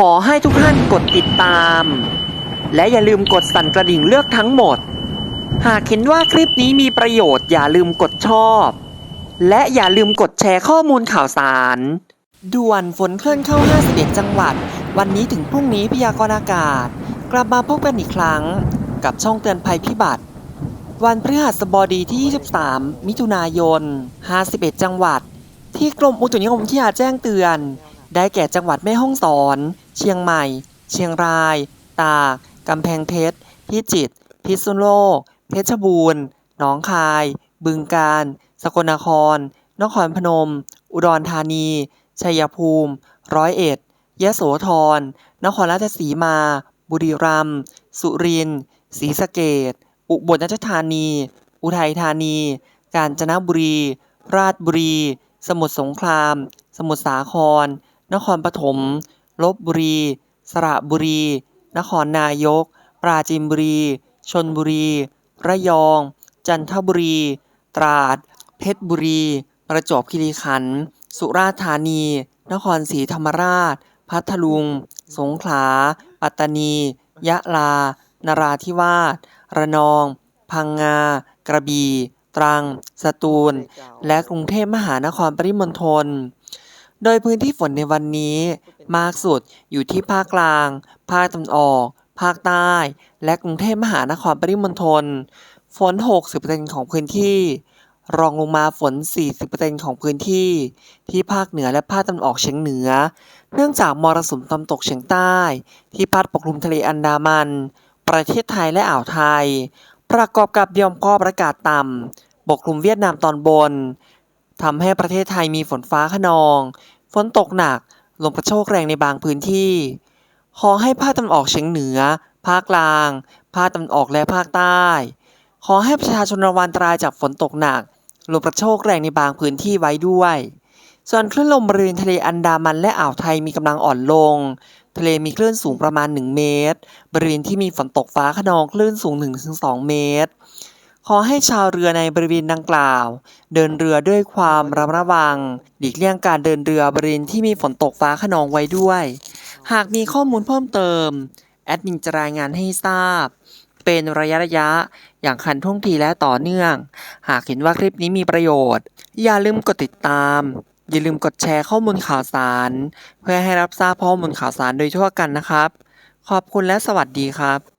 ขอให้ทุกท่านกดติดตาม และอย่าลืมกดสั่นกระดิ่งเลือกทั้งหมด หากเห็นว่าคลิปนี้มีประโยชน์อย่าลืมกดชอบ และอย่าลืมกดแชร์ข้อมูลข่าวสาร ด่วนฝนเคลื่อนเข้า 51 จังหวัด วันนี้ถึงพรุ่งนี้พยากรณ์อากาศ กลับมาพบกันอีกครั้ง กับช่องเตือนภัยพิบัติ วันพฤหัสบดีที่ 23 มิถุนายน 51 จังหวัด ที่กรมอุตุนิยมวิทยาแจ้งเตือน ได้แก่จังหวัดแม่ฮ่องสอน เชียงใหม่ เชียงราย ตาก กำแพงเพชร พิจิตร พิษณุโลก เพชรบูรณ์ หนองคาย บึงกาฬ สกลนคร นครพนม อุดรธานี ชัยภูมิ ร้อยเอ็ดยโสธร นครราชสีมา บุรีรัมย์ สุรินทร์ ศรีสะเกษอุบลราชธานี อุทัยธานี กาญจนบุรี ราชบุรี สมุทรสงคราม สมุทรสาคร นครปฐมลบบุรี สระบุรี นครนายก ปราจีนบุรี ชนบุรี ระยอง จันทบุรี ตราด เพชรบุรี ประจวบคีรีขันธ์ สุราษฎร์ธานี นครศรีธรรมราช พัทลุง สงขลา ปัตตานี ยะลา นราธิวาส ระนอง พังงา กระบี่ ตรัง สตูล และกรุงเทพมหานครปริมณฑล โดยพื้นที่ฝนในวันนี้มากสุดอยู่ที่ภาคกลาง ภาคตะวันออก ภาคใต้ และกรุงเทพมหานครปริมณฑล ฝน 60%ของพื้นที่ รองลงมาฝน 40%ของพื้นที่ ที่ภาคเหนือและภาคตะวันออกเฉียงเหนือ เนื่องจากมรสุมตะวันตกเฉียงใต้ ที่พัดปกคลุมทะเลอันดามัน ประเทศไทยและอ่าวไทย ประกอบกับยอมความอากาศต่ำปกคลุมเวียดนามตอนบน ทำให้ประเทศไทยมีฝนฟ้าขนอง ฝนตกหนัก ลมกระโชกแรงในบางพื้นที่ ขอให้ภาคตะวันออกเฉียงเหนือ ภาคกลาง ภาคตะวันออกและภาคใต้ ขอให้ประชาชนระวังตรายจากฝนตกหนัก ลมกระโชกแรงในบางพื้นที่ไว้ด้วย ส่วนคลื่นลมบริเวณทะเลอันดามันและอ่าวไทยมีกำลังอ่อนลง ทะเลมีคลื่นสูงประมาณ 1 เมตร บริเวณที่มีฝนตกฟ้าขนองคลื่นสูง 1-2 เมตร ขอให้ชาวเรือในบริเวณดังกล่าว เดินเรือด้วยความระมัดระวัง หลีกเลี่ยงการเดินเรือบริเวณที่มีฝนตกฟ้าขนองไว้ด้วย หากมีข้อมูลเพิ่มเติม แอดมินจะรายงานให้ทราบ เป็นระยะระยะ อย่างคันท่วงทีและต่อเนื่อง หากเห็นว่าคลิปนี้มีประโยชน์ อย่าลืมกดติดตาม อย่าลืมกดแชร์ข้อมูลข่าวสาร เพื่อให้รับทราบข้อมูลข่าวสารโดยทั่วกันนะครับ ขอบคุณและสวัสดีครับ